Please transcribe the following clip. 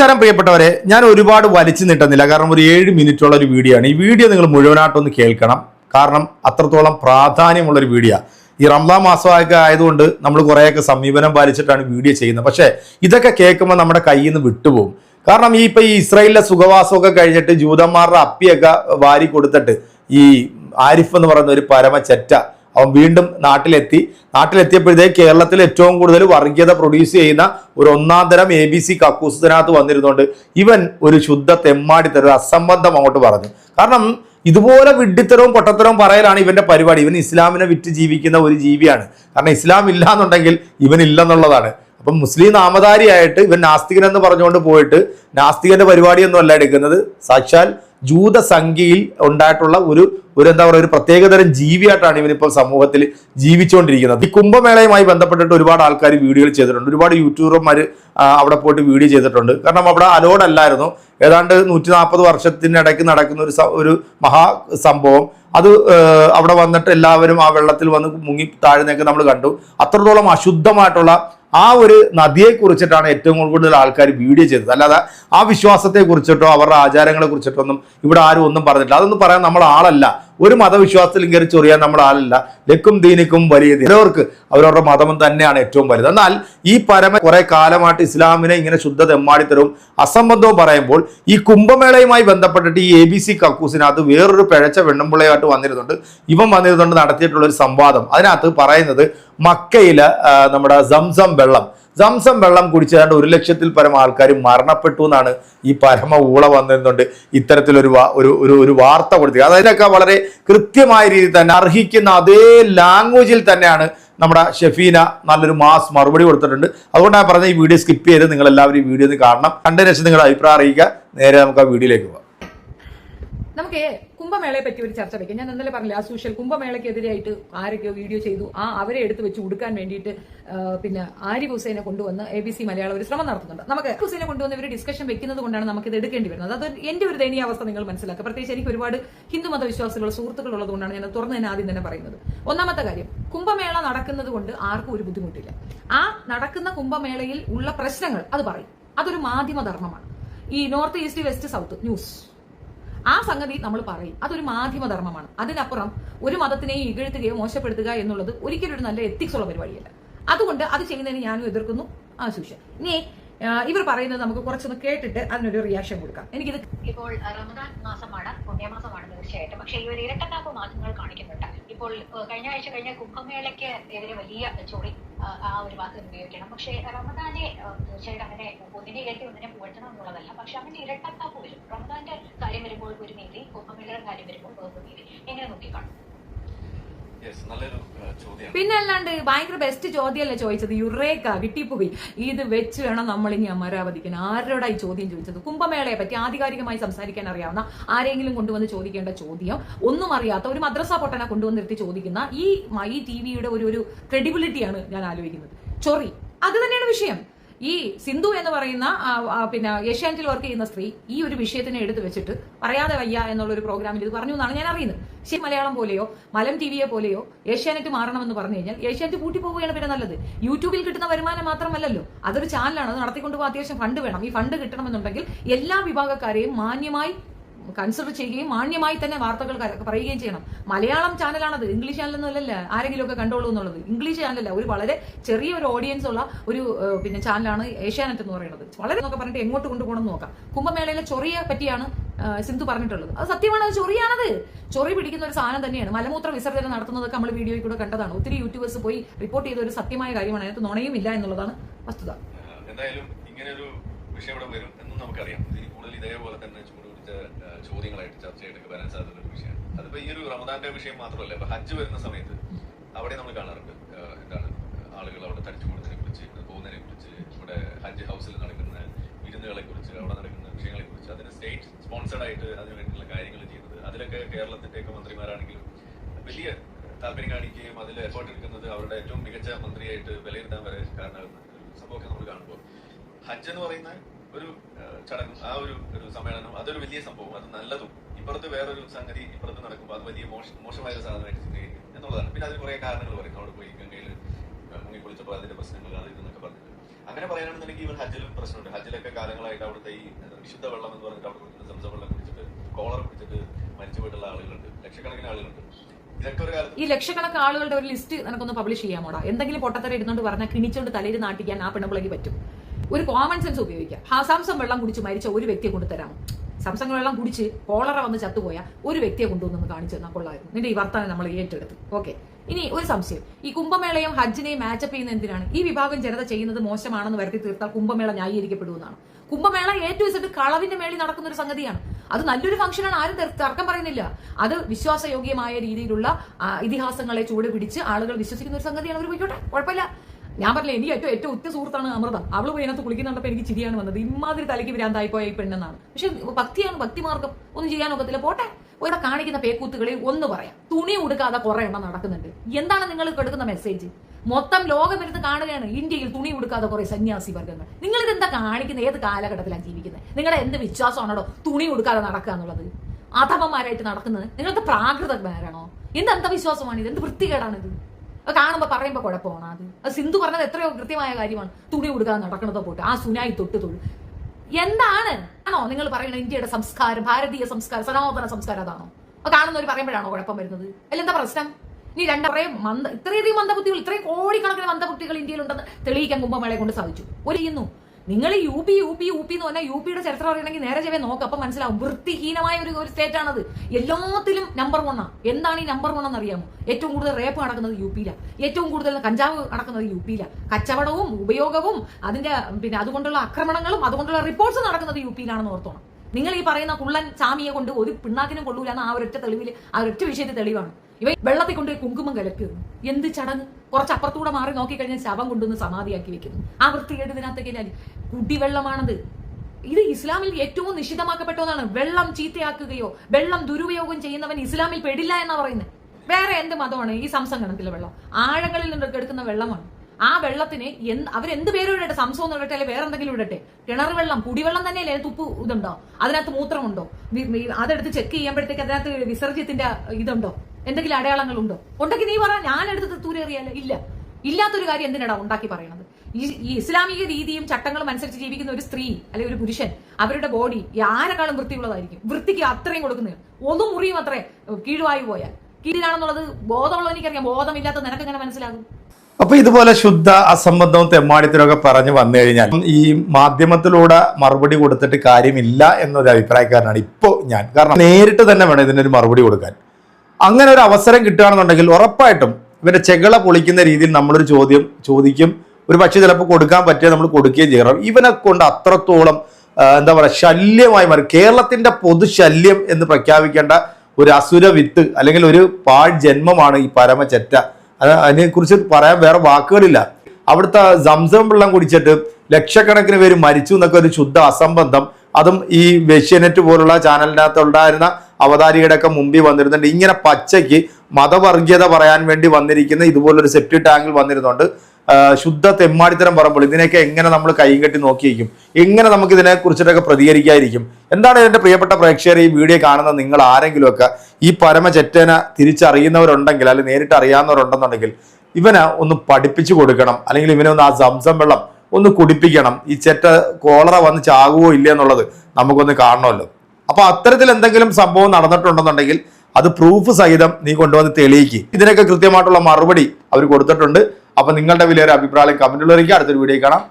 നമസ്കാരം പ്രിയപ്പെട്ടവരെ. ഞാൻ ഒരുപാട് വലിച്ചു നീട്ടുന്നില്ല. കാരണം ഒരു ഏഴ് മിനിറ്റുള്ള ഒരു വീഡിയോ ആണ്. ഈ വീഡിയോ നിങ്ങൾ മുഴുവനായിട്ടൊന്ന് കേൾക്കണം. കാരണം അത്രത്തോളം പ്രാധാന്യമുള്ള ഒരു വീഡിയോ ഈ റംസാൻ മാസമൊക്കെ ആയതുകൊണ്ട് നമ്മൾ കുറേയൊക്കെ സമീപനം പാലിച്ചിട്ടാണ് വീഡിയോ ചെയ്യുന്നത്. പക്ഷേ ഇതൊക്കെ കേൾക്കുമ്പോൾ നമ്മുടെ കയ്യിൽ നിന്ന് വിട്ടുപോകും. കാരണം ഈ ഇപ്പം ഈ ഇസ്രായേലിലെ സുഖവാസമൊക്കെ കഴിഞ്ഞിട്ട് ജൂതന്മാരുടെ അപ്പിയൊക്കെ വാരി കൊടുത്തിട്ട് ഈ ആരിഫ് എന്ന് പറയുന്ന ഒരു പരമ ചെറ്റ അവൻ വീണ്ടും നാട്ടിലെത്തി. നാട്ടിലെത്തിയപ്പോഴത്തേക്ക് കേരളത്തിൽ ഏറ്റവും കൂടുതൽ വർഗീയത പ്രൊഡ്യൂസ് ചെയ്യുന്ന ഒരു ഒന്നാം തരം എ ബി സി കക്കൂസത്തിനകത്ത് വന്നിരുന്നുകൊണ്ട് ഇവൻ ഒരു ശുദ്ധ തെമ്മാടിത്തരം തരം അസംബന്ധം അങ്ങോട്ട് പറഞ്ഞു. കാരണം ഇതുപോലെ വിഡ്ഢിത്തരവും പൊട്ടത്തരവും പറയലാണ് ഇവന്റെ പരിപാടി. ഇവൻ ഇസ്ലാമിനെ വിറ്റ് ജീവിക്കുന്ന ഒരു ജീവിയാണ്. കാരണം ഇസ്ലാം ഇല്ല എന്നുണ്ടെങ്കിൽ ഇവൻ ഇല്ലെന്നുള്ളതാണ്. അപ്പം മുസ്ലിം നാമധാരിയായിട്ട് ഇവൻ നാസ്തികൻ എന്ന് പറഞ്ഞുകൊണ്ട് പോയിട്ട് നാസ്തികന്റെ പരിപാടിയൊന്നും അല്ല എടുക്കുന്നത്. സാക്ഷാൽ ജൂതസംഖ്യയിൽ ഉണ്ടായിട്ടുള്ള ഒരു ഒരു എന്താ പറയുക ഒരു പ്രത്യേകതരം ജീവിയായിട്ടാണ് ഇവനിപ്പോൾ സമൂഹത്തിൽ ജീവിച്ചുകൊണ്ടിരിക്കുന്നത്. ഈ കുംഭമേളയുമായി ബന്ധപ്പെട്ടിട്ട് ഒരുപാട് ആൾക്കാർ വീഡിയോകൾ ചെയ്തിട്ടുണ്ട്. ഒരുപാട് യൂട്യൂബർമാർ അവിടെ പോയിട്ട് വീഡിയോ ചെയ്തിട്ടുണ്ട്. കാരണം അവിടെ അലോഡ് അല്ലായിരുന്നു. ഏതാണ്ട് നൂറ്റി നാൽപ്പത് വർഷത്തിനിടയ്ക്ക് നടക്കുന്ന ഒരു ഒരു മഹാ സംഭവം. അത് അവിടെ വന്നിട്ട് എല്ലാവരും ആ വെള്ളത്തിൽ വന്ന് മുങ്ങി താഴ്ന്നൊക്കെ നമ്മൾ കണ്ടു. അത്രത്തോളം അശുദ്ധമായിട്ടുള്ള ആ ഒരു നദിയെ കുറിച്ചിട്ടാണ് ഏറ്റവും കൂടുതൽ ആൾക്കാർ വീഡിയോ ചെയ്തത്. അല്ലാതെ ആ വിശ്വാസത്തെ കുറിച്ചിട്ടോ അവരുടെ ആചാരങ്ങളെ കുറിച്ചിട്ടോ ഒന്നും ഇവിടെ ആരും ഒന്നും പറഞ്ഞിട്ടില്ല. അതൊന്നും പറയാൻ നമ്മൾ ആളല്ല ഒരു മതവിശ്വാസത്തിൽ കയറി ചൊറിയാൻ നമ്മൾ ആളില്ല. ലക്കും ദീനിക്കും വലിയ ചിലവർക്ക് അവരവരുടെ മതം തന്നെയാണ് ഏറ്റവും വലുത്. എന്നാൽ ഈ പരമ കുറെ കാലമായിട്ട് ഇസ്ലാമിനെ ഇങ്ങനെ ശുദ്ധ തെമ്മാടിത്തരവും അസംബന്ധവും പറയുമ്പോൾ ഈ കുംഭമേളയുമായി ബന്ധപ്പെട്ടിട്ട് ഈ എ ബി സി കക്കൂസിനകത്ത് വേറൊരു പിഴച്ച വെണ്ണുമ്പിള്ളയായിട്ട് വന്നിരുന്നുണ്ട്. ഇവൻ വന്നിരുന്നുണ്ട് നടത്തിയിട്ടുള്ള ഒരു സംവാദം. അതിനകത്ത് പറയുന്നത് മക്കയിലെ നമ്മുടെ സംസം വെള്ളം. സംസം വെള്ളം കുടിച്ചതാണ്ട് ഒരു ലക്ഷത്തിൽ പരം ആൾക്കാർ മരണപ്പെട്ടു എന്നാണ് ഈ പരമ ഊള വന്നിരുന്നുണ്ട്. ഇത്തരത്തിലൊരു ഒരു ഒരു ഒരു വാർത്ത കൊടുത്തത് അതിനൊക്കെ വളരെ കൃത്യമായ രീതിയിൽ തന്നെ അർഹിക്കുന്ന അതേ ലാംഗ്വേജിൽ തന്നെയാണ് നമ്മുടെ ഷെഫീന നല്ലൊരു മാസ് മറുപടി കൊടുത്തിട്ടുണ്ട്. അതുകൊണ്ടാണ് പറഞ്ഞത് ഈ വീഡിയോ സ്കിപ്പ് ചെയ്ത് നിങ്ങൾ എല്ലാവരും ഈ വീഡിയോ ഒന്ന് കാണണം. കണ്ടതിന് ശേഷം നിങ്ങളുടെ അഭിപ്രായം അറിയിക്കുക. നേരെ നമുക്ക് ആ വീഡിയോയിലേക്ക് പോകാം. നമുക്ക് കുംഭമേളയെ പറ്റി ഒരു ചർച്ച വെക്കാം. ഞാൻ ഇന്നലെ പറഞ്ഞില്ല ആ സൂഷ്യൽ കുംഭമേളയ്ക്കെതിരായിട്ട് ആരൊക്കെയോ വീഡിയോ ചെയ്തു. ആ അവരെ എടുത്ത് വെച്ച് ഉടുക്കാൻ വേണ്ടിയിട്ട് പിന്നെ ആരിഫ് ഹുസൈനെ കൊണ്ടുവന്ന് എ ബി സി മലയാളം ഒരു ശ്രമം നടത്തുന്നുണ്ട്. നമുക്ക് ഹുസൈനെ കൊണ്ടുവന്ന് ഇവർ ഡിസ്കഷൻ വെക്കുന്നത് കൊണ്ടാണ് നമുക്ക് ഇത് എടുക്കേണ്ടി വരുന്നത്. അത് എന്റെ ഒരു ദയനീയ അവസ്ഥ നിങ്ങൾ മനസ്സിലാക്കുക. പ്രത്യേകിച്ച് എനിക്ക് ഒരുപാട് ഹിന്ദു മതവിശ്വാസികൾ സുഹൃത്തുക്കൾ ഉള്ളതുകൊണ്ടാണ് ഞാൻ തുറന്ന് തന്നെ ആദ്യം തന്നെ പറയുന്നത്. ഒന്നാമത്തെ കാര്യം കുംഭമേള നടക്കുന്നത് കൊണ്ട് ആർക്കും ഒരു ബുദ്ധിമുട്ടില്ല. ആ നടക്കുന്ന കുംഭമേളയിൽ ഉള്ള പ്രശ്നങ്ങൾ അത് പറയും. അതൊരു മാധ്യമ ധർമ്മമാണ്. ഈ north east west south news. ആ സംഗതി നമ്മൾ പറയും. അതൊരു മാധ്യമധർമ്മമാണ് അതിനപ്പുറം ഒരു മതത്തിനെയും ഇകഴ്ത്തുകയോ മോശപ്പെടുത്തുക എന്നുള്ളത് ഒരിക്കലും ഒരു നല്ല എത്തിക്സ് ഉള്ള പരിപാടിയല്ല. അതുകൊണ്ട് അത് ചെയ്യുന്നതിന് ഞാനും എതിർക്കുന്നു. ആശുഷ ഇനി ഇവർ പറയുന്നത് നമുക്ക് കുറച്ചൊന്ന് കേട്ടിട്ട് അതിനൊരു റിയാക്ഷൻ കൊടുക്കാം. എനിക്കിത് ഇപ്പോൾ റമദാൻ മാസമാണ് പുണ്യമാസമാണ് തീർച്ചയായിട്ടും. പക്ഷേ ഈ ഒരു ഇരട്ടത്താപ്പ് മാസങ്ങൾ കാണിക്കുന്നുണ്ട്. ഇപ്പോൾ കഴിഞ്ഞ ആഴ്ച കഴിഞ്ഞ കുംഭമേളയ്ക്ക് എതിരെ വലിയ ചൊറി ആ ഒരു വാക്ക് ഉപയോഗിക്കണം. പക്ഷേ റമദാനെ തീർച്ചയായിട്ടും അങ്ങനെ ഒന്നിനെ ഇരട്ടി ഒന്നിനെ പുകഴ്ത്തണം എന്നുള്ളതല്ല. പക്ഷെ അങ്ങനെ ഇരട്ടത്താപ്പ് വരും. റമദാന്റെ കാര്യം വരുമ്പോൾ ഒരു നീതി കുംഭമേളയുടെ കാര്യം വരുമ്പോൾ വേറൊരു നീതി. എങ്ങനെ നോക്കിക്കാണും. പിന്നെ അല്ലാണ്ട് ഭയങ്കര ബെസ്റ്റ് ചോദ്യമല്ലേ ചോദിച്ചത്? യുറേക്ക കിട്ടിപ്പോയി ഇത് വെച്ച് വേണം നമ്മൾ ഇനി അമരാവതിക്കാൻ ആരോടാ ഈ ചോദ്യം ചോദിച്ചത്? കുംഭമേളയെ പറ്റി ആധികാരികമായി സംസാരിക്കാൻ അറിയാവുന്ന ആരെങ്കിലും കൊണ്ടുവന്ന് ചോദിക്കേണ്ട ചോദ്യം. ഒന്നും അറിയാത്ത ഒരു മദ്രസ പൊട്ടനെ കൊണ്ടുവന്നിരുത്തി ചോദിക്കുന്ന ഈ മൈ ടി വിയുടെ ഒരു ഒരു ക്രെഡിബിലിറ്റിയാണ് ഞാൻ ആലോചിക്കുന്നത്. ചൊറി അത് തന്നെയാണ് വിഷയം. ഈ സിന്ധു എന്ന് പറയുന്ന പിന്നെ ഏഷ്യാനെറ്റിൽ വർക്ക് ചെയ്യുന്ന സ്ത്രീ ഈ ഒരു വിഷയത്തിനെ എടുത്തു വെച്ചിട്ട് പറയാതെ വയ്യ എന്നുള്ള ഒരു പ്രോഗ്രാമിൽ ഇത് പറഞ്ഞു എന്നാണ് ഞാൻ അറിയുന്നത്. ശരി മലയാളം പോലെയോ മലം ടി വിയെ പോലെയോ ഏഷ്യാനെറ്റ് മാറണമെന്ന് പറഞ്ഞു കഴിഞ്ഞാൽ ഏഷ്യാനെറ്റ് കൂട്ടിപ്പോവുകയാണ് പിന്നെ നല്ലത്. യൂട്യൂബിൽ കിട്ടുന്ന വരുമാനം മാത്രമല്ലല്ലോ. അതൊരു ചാനലാണ് അത് നടത്തിക്കൊണ്ട് അത്യാവശ്യം ഫണ്ട് വേണം. ഈ ഫണ്ട് കിട്ടണമെന്നുണ്ടെങ്കിൽ എല്ലാ വിഭാഗക്കാരെയും മാന്യമായി കൺസിഡർ ചെയ്യുകയും മാന്യമായി തന്നെ വാർത്തകൾ പറയുകയും ചെയ്യണം. മലയാളം ചാനലാണത്. ഇംഗ്ലീഷ് ചാനലൊന്നും ആരെങ്കിലുമൊക്കെ കണ്ടോളൂ എന്നുള്ളത്. ഇംഗ്ലീഷ് ചാനലല്ല. ഒരു വളരെ ചെറിയ ഒരു ഓഡിയൻസ് ഉള്ള ഒരു പിന്നെ ചാനലാണ് ഏഷ്യാനെറ്റ് എന്ന് പറയുന്നത്. വളരെ എന്നൊക്കെ പറഞ്ഞിട്ട് എങ്ങോട്ട് കൊണ്ടുപോകണം നോക്കാം. കുംഭമേളയിലെ ചൊറിയെ പറ്റിയാണ് സിന്ധു പറഞ്ഞിട്ടുള്ളത്. അത് സത്യമാണ്. അത് ചൊറിയാണത്. ചൊറി പിടിക്കുന്ന ഒരു സാധനം തന്നെയാണ്. മലമൂത്ര വിസർജനം നടത്തുന്നതൊക്കെ നമ്മൾ വീഡിയോയിൽ കൂടെ കണ്ടതാണ്. ഒത്തിരി യൂട്യൂബേഴ്സ് പോയി റിപ്പോർട്ട് ചെയ്ത ഒരു സത്യമായ കാര്യമാണ്. അതിനകത്ത് നുണയും ഇല്ല എന്നുള്ളതാണ് വസ്തുത. എന്തായാലും ഇങ്ങനെ ഒരു വിഷയം ഇവിടെ വരും എന്നും നമുക്കറിയാം. ഇനി ഇതേപോലെ തന്നെ ഏഹ്, ചോദ്യങ്ങളായിട്ട് ചർച്ചയായിട്ട് വരാൻ സാധ്യതയുള്ള ഒരു വിഷയമാണ്. അതിപ്പോ ഈ ഒരു റമദാന്റെ വിഷയം മാത്രമല്ല ഇപ്പൊ ഹജ്ജ് വരുന്ന സമയത്ത് അവിടെ നമ്മൾ കാണാറുണ്ട് എന്താണ് ആളുകൾ അവിടെ തടിച്ചു കൂടുന്നതിനെ കുറിച്ച് പോകുന്നതിനെ കുറിച്ച് ഇവിടെ ഹജ്ജ് ഹൗസിൽ നടക്കുന്ന വിരുന്നുകളെ കുറിച്ച് അവിടെ നടക്കുന്ന വിഷയങ്ങളെ കുറിച്ച് അതിന് സ്റ്റേറ്റ് സ്പോൺസർഡ് ആയിട്ട് അതിന് വേണ്ടിയുള്ള കാര്യങ്ങൾ ചെയ്യുന്നത് അതിലൊക്കെ കേരളത്തിന്റെ ഒക്കെ മന്ത്രിമാരാണെങ്കിലും വലിയ താല്പര്യം കാണിക്കുകയും അതിൽ എഫേർട്ട് എടുക്കുന്നത് അവരുടെ ഏറ്റവും മികച്ച മന്ത്രിയായിട്ട് വിലയിരുത്താൻ വരെ കാരണമാകുന്ന സംഭവമൊക്കെ നമ്മൾ കാണുമ്പോൾ. ഹജ്ജ് എന്ന് പറയുന്ന ഒരു ചടങ്ങ് ആ ഒരു ഒരു സമ്മേളനം അതൊരു വലിയ സംഭവം അത് നല്ലതും. ഇപ്പുറത്ത് വേറൊരു സംഗതി ഇപ്പുറത്ത് നടക്കുമ്പോൾ അത് വലിയ മോശം മോശമായ ഒരു സാധനമായിട്ട് ചിത്രീകരിക്കും എന്നുള്ളതാണ്. പിന്നെ അതിന് കുറെ കാരണങ്ങൾ പറയും അവിടെ പോയി ഗംഗയിൽ മുങ്ങി കുളിച്ചപ്പോൾ അതിന്റെ പ്രശ്നങ്ങൾ അത് ഇതെന്നൊക്കെ പറഞ്ഞിട്ട്. അങ്ങനെ പറയാനാണെന്നുണ്ടെങ്കിൽ ഇവർ ഹജ്ജിലും പ്രശ്നമുണ്ട്. ഹജ്ജിലൊക്കെ കാലങ്ങളായിട്ട് അവിടുത്തെ ഈ വിശുദ്ധ വെള്ളം എന്ന് പറഞ്ഞിട്ട് അവിടെ കുടിക്കുന്ന സംസം വെള്ളം കുടിച്ചിട്ട് കോളർ കുടിച്ചിട്ട് മരിച്ചു പോയിട്ടുള്ള ആളുകളുണ്ട്. ലക്ഷക്കണക്കിന് ആളുകളുണ്ട്. ഈ ലക്ഷക്കണക്ക് ആളുകളുടെ ഒരു ലിസ്റ്റ് നിനക്കൊന്ന് പബ്ലിഷ് ചെയ്യാമോടാ? എന്തെങ്കിലും പൊട്ടത്തര ഇരുന്നോണ്ട് പറഞ്ഞാൽ കിണിച്ചോണ്ട് തലയിൽ നാട്ടിക്കാൻ ആ പെണ്ണുപിളക്ക് പറ്റും. ഒരു കോമൺ സെൻസ് ഉപയോഗിക്കുക. സംസം വെള്ളം കുടിച്ച് മരിച്ച ഒരു വ്യക്തിയെ കൊണ്ട് തരാമോ? സംസം വെള്ളം കുടിച്ച് കോളറ വന്ന് ചത്തുപോയ ഒരു വ്യക്തിയെ കൊണ്ടുവന്ന് കാണിച്ചു തന്നാൽ കൊള്ളായിരുന്നു നിന്റെ ഈ വർത്തമാനം നമ്മൾ ഏറ്റെടുത്തു. ഓക്കെ ഇനി ഒരു സംശയം. ഈ കുംഭമേളയും ഹജ്ജിനെയും മാച്ചപ്പ് ചെയ്യുന്ന എന്തിനാണ്? ഈ വിഭാഗം ജനത ചെയ്യുന്നത് മോശമാണെന്ന് വരുത്തി തീർത്താൽ കുംഭമേള ന്യായീകരിക്കപ്പെടുമെന്നാണ് കുംഭമേള ഏറ്റവും ടു ഇസഡ് കളവിന്റെ മേളിൽ നടക്കുന്ന ഒരു സംഗതിയാണ്. അത് നല്ലൊരു ഫംഗ്ഷനാണ് ആരും തർ- തർക്കം പറയുന്നില്ല. അത് വിശ്വാസയോഗ്യമായ രീതിയിലുള്ള ഇതിഹാസങ്ങളെ ചൂട് പിടിച്ച് ആളുകൾ വിശ്വസിക്കുന്ന ഒരു സംഗതിയാണ്. അവർ പോയിക്കോട്ടെ കുഴപ്പമില്ല. ഞാൻ പറഞ്ഞില്ല എനിക്ക് ഏറ്റവും ഏറ്റവും ഉറ്റ സുഹൃത്താണ് അമൃത. അവൾ പോയി അതിനകത്ത് കുളിക്കുന്നുണ്ടപ്പോൾ എനിക്ക് ചിരിയാണ് വന്നത്. ഇമാതിരി തലയ്ക്ക് ഭ്രാന്തായി പോയ ഈ പെണ്ണെന്നാണ്. പക്ഷെ ഭക്തിയാണ് ഭക്തിമാർഗം. ഒന്നും ചെയ്യാൻ ഒക്കത്തില്ല. പോട്ടെ. ഇവിടെ കാണിക്കുന്ന പേക്കൂത്തുകളിൽ ഒന്ന് പറയാം. തുണി ഉടുക്കാതെ കുറെ എണ്ണം നടക്കുന്നുണ്ട്. എന്താണ് നിങ്ങൾ കൊടുക്കുന്ന മെസ്സേജ് മൊത്തം ലോകം ഇരുന്ന് കാണുകയാണ്. ഇന്ത്യയിൽ തുണി ഉടുക്കാതെ കുറെ സന്യാസി വർഗങ്ങൾ നിങ്ങൾ ഇതെന്താ കാണിക്കുന്നത്? ഏത് കാലഘട്ടത്തിലാണ് ജീവിക്കുന്നത്? നിങ്ങളുടെ എന്ത് വിശ്വാസമാണോ തുണി ഉടുക്കാതെ നടക്കുക എന്നുള്ളത്? അധമന്മാരായിട്ട് നടക്കുന്നത് നിങ്ങളത് പ്രാകൃതന്മാരാണോ എന്ത് അന്ധവിശ്വാസമാണ് ഇത് എന്ത് വൃത്തികേടാണിത്? അത് കാണുമ്പോ പറയുമ്പോ കുഴപ്പമാണ് അത്? അത് സിന്ധു പറഞ്ഞത് എത്രയോ കൃത്യമായ കാര്യമാണ്. തുണി കൊടുക്കാതെ നടക്കണതോ പോട്ട്. ആ സുനായി തൊട്ട് തൊഴു. എന്താണ്? ആണോ നിങ്ങൾ പറയുന്നത് ഇന്ത്യയുടെ സംസ്കാരം ഭാരതീയ സംസ്കാരം സനാതന സംസ്കാരം അതാണോ? അത് കാണുന്നവർ പറയുമ്പോഴാണോ കുഴപ്പം വരുന്നത്? അല്ല എന്താ പ്രശ്നം? ഇനി രണ്ടറേ മന്ദ ഇത്രയധികം മന്ദബുദ്ധികൾ ഇത്രയും കോടിക്കണക്കിന് മന്ദബുദ്ധികൾ ഇന്ത്യയിലുണ്ടെന്ന് തെളിയിക്കാൻ കുംഭമേളയെ കൊണ്ട് സാധിച്ചു. ഒരു ചെയ്യുന്നു. നിങ്ങൾ U P U P U P എന്ന് പറഞ്ഞാൽ യു പിയുടെ ചരിത്രം അറിയണമെങ്കിൽ നേരെ ചെവേ നോക്കുക അപ്പൊ മനസ്സിലാവും. വൃത്തിഹീനമായ ഒരു ഒരു സ്റ്റേറ്റ് എല്ലാത്തിലും നമ്പർ വണ്ണാ എന്താണ് ഈ നമ്പർ വൺ എന്ന് അറിയാമോ ഏറ്റവും കൂടുതൽ റേപ്പ് നടക്കുന്നത് യു പിയിലാണ് ഏറ്റവും കൂടുതൽ കഞ്ചാവ് നടക്കുന്നത് യു പിയിലാണ് കച്ചവടവും ഉപയോഗവും അതിന്റെ പിന്നെ അതുകൊണ്ടുള്ള ആക്രമണങ്ങളും അതുകൊണ്ടുള്ള റിപ്പോർട്ട്സ് നടക്കുന്നത് യു പിയിലാണെന്ന് ഓർത്തോണം. നിങ്ങൾ ഈ പറയുന്ന കുള്ളൻ ചാമിയെ കൊണ്ട് ഒരു പിണ്ണാക്കിനും കൊള്ളൂലെന്ന് ആ ഒരൊറ്റ തെളിവിൽ ആ ഒരൊറ്റ വിഷയത്തിൽ തെളിവാണ്. ഇവ വെള്ളത്തിൽ കൊണ്ട് കുങ്കുമം കലക്കുന്നു എന്ത് ചടങ്ങ്? കുറച്ച് അപ്പുറത്തൂടെ മാറി നോക്കിക്കഴിഞ്ഞാൽ ശവം കൊണ്ടുവന്ന് സമാധിയാക്കി വെക്കുന്നു. ആ വൃത്തികേട് ഇതിനകത്തേക്ക് കുടിവെള്ളമാണത് ഇത് ഇസ്ലാമിൽ ഏറ്റവും നിഷിദ്ധമാക്കപ്പെട്ട ഒന്നാണ് വെള്ളം ചീത്തയാക്കുകയോ വെള്ളം ദുരുപയോഗം ചെയ്യുന്നവൻ ഇസ്ലാമിൽ പെടില്ല എന്നാ പറയുന്നത് വേറെ എന്ത് മതമാണ് ഈ സംസംഗണത്തിലെ വെള്ളം? ആഴങ്ങളിൽ നിന്ന് എടുക്കുന്ന വെള്ളമാണ്. ആ വെള്ളത്തിന് എന്ത് അവരെന്ത് പേരും ഇടട്ടെ? സംസവം എന്ന് ഇടട്ടെ അല്ലെങ്കിൽ വേറെ എന്തെങ്കിലും ഇടട്ടെ? കിണർ വെള്ളം കുടിവെള്ളം തന്നെയല്ലേ തുപ്പ് ഇതുണ്ടോ? അതിനകത്ത് മൂത്രമുണ്ടോ? അതെടുത്ത് ചെക്ക് ചെയ്യുമ്പോഴത്തേക്ക് അതിനകത്ത് വിസർജ്യത്തിന്റെ ഇതുണ്ടോ? എന്തെങ്കിലും അടയാളങ്ങൾ ഉണ്ടോ ഉണ്ടെങ്കിൽ നീ പറ ഞാൻ എടുത്ത് തൂരേറിയാലോ ഇല്ല. ഇല്ലാത്തൊരു കാര്യം എന്തിനാടാ ഉണ്ടാക്കി പറയണത്? ഈ ഇസ്ലാമിക രീതിയും ചട്ടങ്ങളും അനുസരിച്ച് ജീവിക്കുന്ന ഒരു സ്ത്രീ അല്ലെങ്കിൽ ഒരു പുരുഷൻ അവരുടെ ബോഡി ആരെക്കാളും വൃത്തിയുള്ളതായിരിക്കും. വൃത്തിക്ക് അത്രയും കൊടുക്കുന്നത് ഒന്നും മുറിയും അത്രേ കീഴുവായി പോയാൽ. കീഴിലാണെന്നുള്ളത് ബോധമുള്ള എനിക്കറിയാം. ബോധമില്ലാത്ത നിനക്ക് എങ്ങനെ മനസ്സിലാകും? അപ്പൊ ഇതുപോലെ ശുദ്ധ അസംബന്ധവും തെമ്മാടിത്തരമൊക്കെ പറഞ്ഞു വന്നു കഴിഞ്ഞാൽ ഈ മാധ്യമത്തിലൂടെ മറുപടി കൊടുത്തിട്ട് കാര്യമില്ല എന്നൊരു അഭിപ്രായക്കാരനാണ് ഇപ്പോൾ ഞാൻ. കാരണം നേരിട്ട് തന്നെ വേണം ഇതിനൊരു മറുപടി കൊടുക്കാൻ. അങ്ങനെ ഒരു അവസരം കിട്ടുകയാണെന്നുണ്ടെങ്കിൽ ഉറപ്പായിട്ടും ഇവന്റെ ചെകള പൊളിക്കുന്ന രീതിയിൽ നമ്മളൊരു ചോദ്യം ചോദിക്കും. ഒരു പക്ഷേ ചിലപ്പോൾ കൊടുക്കാൻ പറ്റിയ നമ്മൾ കൊടുക്കുകയും ചെയ്യണം ഇവനെ കൊണ്ട് അത്രത്തോളം എന്താ പറയുക ശല്യമായി മാറി. കേരളത്തിന്റെ പൊതു ശല്യം എന്ന് പ്രഖ്യാപിക്കേണ്ട ഒരു അസുര വിത്ത് അല്ലെങ്കിൽ ഒരു പാഴ് ജന്മമാണ് ഈ പരമചെറ്റ. അത് അതിനെക്കുറിച്ച് പറയാൻ വേറെ വാക്കുകളില്ല. അവിടുത്തെ സംസം വെള്ളം കുടിച്ചിട്ട് ലക്ഷക്കണക്കിന് പേര് മരിച്ചു എന്നൊക്കെ ഒരു ശുദ്ധ അസംബന്ധം. അതും ഈ വെഷ്യനെറ്റ് പോലുള്ള ചാനലിനകത്ത് ഉണ്ടായിരുന്ന അവതാരികയുടെ ഒക്കെ മുമ്പിൽ വന്നിരുന്നുണ്ട്. ഇങ്ങനെ പച്ചയ്ക്ക് മതവർഗീയത പറയാൻ വേണ്ടി വന്നിരിക്കുന്ന ഇതുപോലൊരു സെപ്റ്റി ടാങ്കിൽ വന്നിരുന്നുണ്ട്. ശുദ്ധ തെമ്മാടിത്തരം പറയുമ്പോൾ ഇതിനെയൊക്കെ എങ്ങനെ നമ്മൾ കൈയും കെട്ടി നോക്കിയിരിക്കും? എങ്ങനെ നമുക്ക് ഇതിനെ കുറിച്ചിട്ടൊക്കെ പ്രതികരിക്കാതിരിക്കും? എന്താണ് എന്റെ പ്രിയപ്പെട്ട പ്രേക്ഷകർ ഈ വീഡിയോ കാണുന്ന നിങ്ങൾ ആരെങ്കിലുമൊക്കെ ഈ പരമചെറ്റനെ തിരിച്ചറിയുന്നവരുണ്ടെങ്കിൽ അല്ലെങ്കിൽ നേരിട്ട് അറിയാവുന്നവരുണ്ടെന്നുണ്ടെങ്കിൽ ഇവനെ ഒന്ന് പഠിപ്പിച്ചു കൊടുക്കണം. അല്ലെങ്കിൽ ഇവനെ ഒന്ന് ആ സംസം വെള്ളം ഒന്ന് കുടിപ്പിക്കണം. ഈ ചെറ്റ കോളറ വന്ന് ചാകുവോ ഇല്ല എന്നുള്ളത് നമുക്കൊന്ന് കാണണമല്ലോ. അപ്പൊ അത്തരത്തിൽ എന്തെങ്കിലും സംഭവം നടന്നിട്ടുണ്ടെന്നുണ്ടെങ്കിൽ അത് പ്രൂഫ് സഹിതം നീ കൊണ്ടുവന്ന് തെളിയിക്ക്. ഇതിനൊക്കെ കൃത്യമായിട്ടുള്ള മറുപടി അവർ കൊടുത്തിട്ടുണ്ട്. അപ്പൊ നിങ്ങളുടെ വിലയൊരു അഭിപ്രായം കമന്റിൽ അറിയിക്കുക. അടുത്തൊരു വീഡിയോ കാണാം.